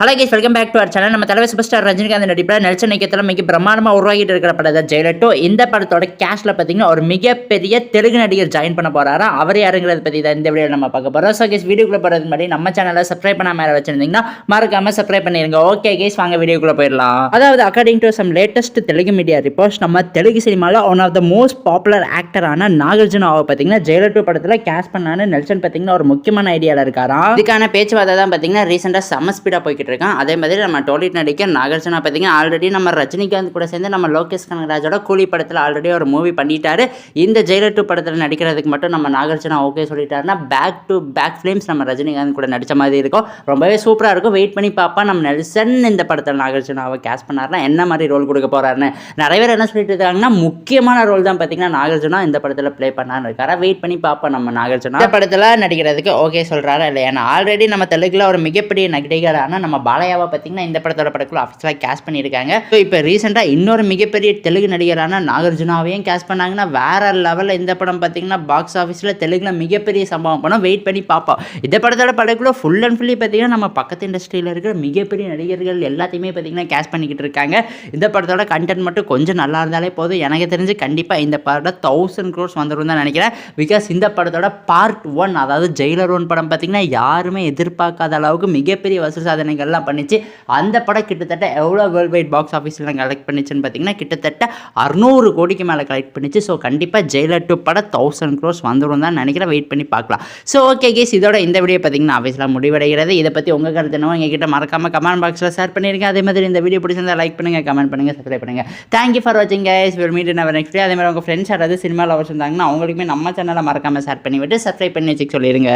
Hello guys welcome back to our channel நம்ம தலைவர் super star Rajinikanth நடிப்பில் நெல்சன் நைக்கத்தில் மிக பிரமாண்டமாக உருவாகிட்டு இருக்கிற படம் தான் இந்த படத்தோட கேஷில் பார்த்தீங்கன்னா ஒரு மிகப்பெரிய தெலுங்கு நடிகர் ஜாயின் பண்ண போறாரா? அவர் யாருங்கிறத பற்றி தான் இந்த வீடியோ நம்ம பார்க்க போகிறோம் ஸோ கேஸ் வீடியோக்குள்ளே போகிறதுக்கு முன்னாடி நம்ம சேனலை சப்ஸ்கிரைப் பண்ண மேலே வச்சிருந்தீங்கன்னா மறக்காம சப்ஸ்கிரைப் பண்ணிருங்க. ஓகே கேஸ் வாங்க வீடியோக்குள்ளே போயிடலாம். அதாவது according to some latest Telugu media reports நம்ம தெலுங்கு சினிமாவில் one of the most popular ஆக்டரான நாகார்ஜுனாவை பார்த்தீங்கன்னா ஜெயலட்டோ டூ படத்தில் கேஷ் பண்ணான்னு நெல்சன் பார்த்தீங்கன்னா ஒரு முக்கியமான ஐடியாவில் இருக்காராம். இதுக்கான பேச்சுவார்த்தை தான் பார்த்தீங்கன்னா ரீசெண்டாக செம்ம ஸ்பீடாக போய்கிட்டு இருக்கான் அதே மாதிரி நம்ம டோலிட் நடிக்க நாகார்ஜுனா பார்த்தீங்கன்னா ஆல்ரெடி நம்ம ரஜினிகாந்த் கூட சேர்ந்து நம்ம லோகேஷ் கனகராஜோட கூலி படத்தில் ஆல்ரெடி ஒரு மூவி பண்ணிட்டாரு. இந்த ஜெயிலர் டூ படத்தில் நடிக்கிறதுக்கு மட்டும் நம்ம நாகார்ஜுனா ஓகே சொல்லிட்டாருன்னா பேக் டு பேக் ஃபிலிம்ஸ் நம்ம ரஜினிகாந்த் கூட நடித்த மாதிரி இருக்கும். ரொம்பவே சூப்பராக இருக்கும். வெயிட் பண்ணி பார்ப்பா நம்ம நெல்சன் இந்த படத்தில் நாகார்ஜுனாவை கேஸ் பண்ணார்னா என்ன மாதிரி ரோல் கொடுக்க போகிறாருன்னு நிறைய பேர் என்ன சொல்லிட்டு இருக்காங்கன்னா முக்கியமான ரோல் தான் பார்த்தீங்கன்னா நாகார்ஜுனா இந்த படத்தில் ப்ளே பண்ணான்னு இருக்காரா. வெயிட் பண்ணி பார்ப்போம் நம்ம நாகார்ஜுனா இந்த படத்தில் நடிக்கிறதுக்கு ஓகே சொல்கிறாரா இல்லை ஏன்னா ஆல்ரெடி நம்ம தெலுங்கில் ஒரு மிகப்பெரிய நடிகரான நம்ம பாலையாவை பார்த்தீங்கன்னா இந்த படத்தோட படக்குள்ள ஆஃபீஸாக கேஸ் பண்ணியிருக்காங்க. ஸோ இப்போ ரீசெண்டாக இன்னொரு மிகப்பெரிய தெலுங்கு நடிகரான நாகார்ஜுனாவையும் கேஷ் பண்ணாங்கன்னா வேற லெவலில் இந்த படம் பார்த்தீங்கன்னா பாக்ஸ் ஆஃபீஸில் தெலுங்குல மிகப்பெரிய சம்பவம். படம் வெயிட் பண்ணி பார்ப்போம். இந்த படத்தோட படக்குள்ள ஃபுல் அண்ட் ஃபுல்லி பார்த்தீங்கன்னா நம்ம பக்கத்து இண்டஸ்ட்ரியில் இருக்கிற மிகப்பெரிய நடிகர்கள் எல்லாத்தையுமே பார்த்தீங்கன்னா கேஷ் பண்ணிக்கிட்டு இருக்காங்க. இந்த படத்தோட கண்டென்ட் மட்டும் கொஞ்சம் நல்லா இருந்தாலே போதும். எனக்கு தெரிஞ்சு கண்டிப்பாக இந்த படம் தௌசண்ட் க்ரோர்ஸ் வந்துடும் தான் நினைக்கிறேன். பிகாஸ் இந்த படத்தோட பார்ட் ஒன் அதாவது ஜெயிலர் ஒன் படம் பார்த்தீங்கன்னா யாருமே எதிர்பார்க்காத அளவுக்கு மிகப்பெரிய வசூல் சாதனைகள்லாம் பண்ணிச்சு. அந்த படம் கிட்டத்தட்ட எவ்வளோ வேர்ல்டு வைட் பாக்ஸ் ஆஃபீஸில் கலெக்ட் பண்ணிச்சுன்னு பார்த்தீங்கன்னா கிட்டத்தட்ட அறுநூறு கோடிக்கு மேலே கலெக்ட் பண்ணிச்சு. ஸோ கண்டிப்பாக ஜெயிலர் டூ படம் தௌசண்ட் க்ரோஸ் வந்துடும் தான் நினைக்கிறேன். வெயிட் பண்ணி பார்க்கலாம். ஸோ ஓகே கேஸ் இதோட இந்த வீடியோ பார்த்தீங்கன்னா ஆஃபீஸில் முடிவடைகிறது. இதை பற்றி உங்கள் கருத்து என்னவோ எங்ககிட்ட மறக்காம கமெண்ட் பாக்ஸில் ஷேர் பண்ணிருங்க. அதே மாதிரி இந்த வீடியோ பிடிச்சிருந்தா லைக் பண்ணுங்கள் கமெண்ட் பண்ணுங்கள் சப்ஸ்கிரைப் பண்ணுங்கள் தேங்க்யூ ஃபார் வாட்சிங் guys will meet in our next அதே மாதிரி உங்கள் ஃப்ரெண்ட்ஸ் யாராவது சினிமா லவர்ஸ் அவங்களுக்குமே நம்ம சேனலை மறக்காம ஷேர் பண்ணிவிட்டு சப்ஸ்கிரைப் பண்ணி வச்சுக்க சொல்லிடுங்க